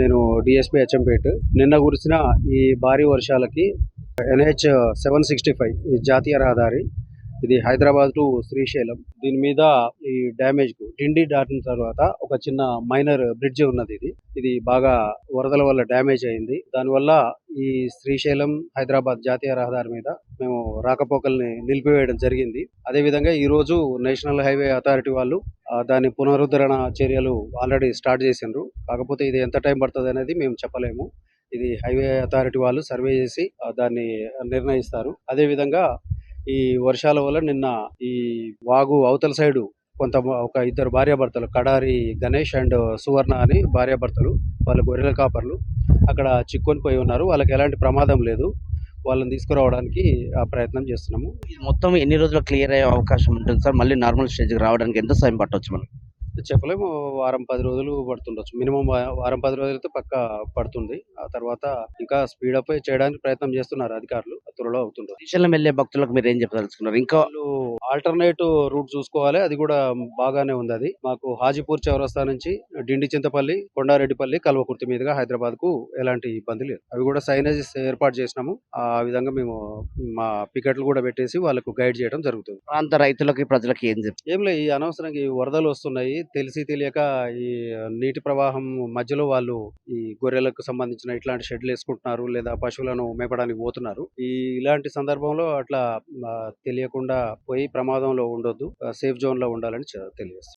నేను డిఎస్పీ హెచ్ఎంపేట్ నిన్న కురిసిన ఈ భారీ వర్షాలకి ఎన్హెచ్ సెవెన్ సిక్స్టీ ఫైవ్ ఈ జాతీయ రహదారి ఇది హైదరాబాద్ టు శ్రీశైలం. దీని మీద ఈ డ్యామేజ్కు డిండి దాటిన తర్వాత ఒక చిన్న మైనర్ బ్రిడ్జ్ ఉన్నది ఇది. ఇది బాగా వరదల వల్ల డ్యామేజ్ అయింది. దానివల్ల ఈ శ్రీశైలం హైదరాబాద్ జాతీయ రహదారి మీద మేము రాకపోకల్ని నిలిపివేయడం జరిగింది. అదే విధంగా ఈ రోజు నేషనల్ హైవే అథారిటీ వాళ్ళు దాని పునరుద్ధరణ చర్యలు ఆల్రెడీ స్టార్ట్ చేసిండ్రు. కాకపోతే ఇది ఎంత టైం పడుతుంది అనేది మేము చెప్పలేము. ఇది హైవే అథారిటీ వాళ్ళు సర్వే చేసి దాన్ని నిర్ణయిస్తారు. అదే విధంగా ఈ వర్షాల వల్ల నిన్న ఈ వాగు అవతల సైడు కొంత ఒక ఇద్దరు భార్యాభర్తలు కడారి గణేష్ అండ్ సువర్ణ అని భార్యాభర్తలు వాళ్ళ గొర్రెల కాపర్లు అక్కడ చిక్కుని పోయి ఉన్నారు. వాళ్ళకి ఎలాంటి ప్రమాదం లేదు. వాళ్ళని తీసుకురావడానికి ఆ ప్రయత్నం చేస్తున్నాము. ఇది మొత్తం ఎన్ని రోజులు క్లియర్ అయ్యే అవకాశం ఉంటుంది సార్? మళ్ళీ నార్మల్ స్టేజ్కి రావడానికి ఎంత సమయం పట్టవచ్చు మనం చెప్పలేము. వారం పది రోజులు పడుతుండొచ్చు. మినిమం వారం పది రోజులైతే పక్క పడుతుంది. ఆ తర్వాత ఇంకా స్పీడప్ చేయడానికి ప్రయత్నం చేస్తున్నారు అధికారులు. త్వరలో అవుతుండదు శ్రీశైలం వెళ్ళే భక్తులకు మీరు ఏం చెప్పదలుచుకున్నారు? ఇంకా వాళ్ళు ఆల్టర్నేట్ రూట్ చూసుకోవాలి. అది కూడా బాగానే ఉంది అది. మాకు హాజీపూర్ చౌరస్తా నుంచి డిండి చింతపల్లి కొండారెడ్డిపల్లి కల్వకుర్తి మీదుగా హైదరాబాద్కు ఎలాంటి ఇబ్బంది లేదు. అవి కూడా సైనేజెస్ ఏర్పాటు చేసినాము. ఆ విధంగా మేము మా పికెట్లు కూడా పెట్టేసి వాళ్ళకు గైడ్ చేయడం జరుగుతుంది. ప్రాంత రైతులకి ప్రజలకి ఏం చెప్తారు ఏం లే ఈ అనవసరంగా ఈ వరదలు వస్తున్నాయి. తెలిసి తెలియక ఈ నీటి ప్రవాహం మధ్యలో వాళ్ళు ఈ గొర్రెలకు సంబంధించిన ఇట్లాంటి షెడ్లు వేసుకుంటున్నారు. లేదా పశువులను మేపడానికి పోతున్నారు. ఈ ఇలాంటి సందర్భంలో అట్లా తెలియకుండా పోయి ప్రమాదంలో ఉండొద్దు సేఫ్ జోన్లో ఉండాలని చె- తెలియజేస్తాం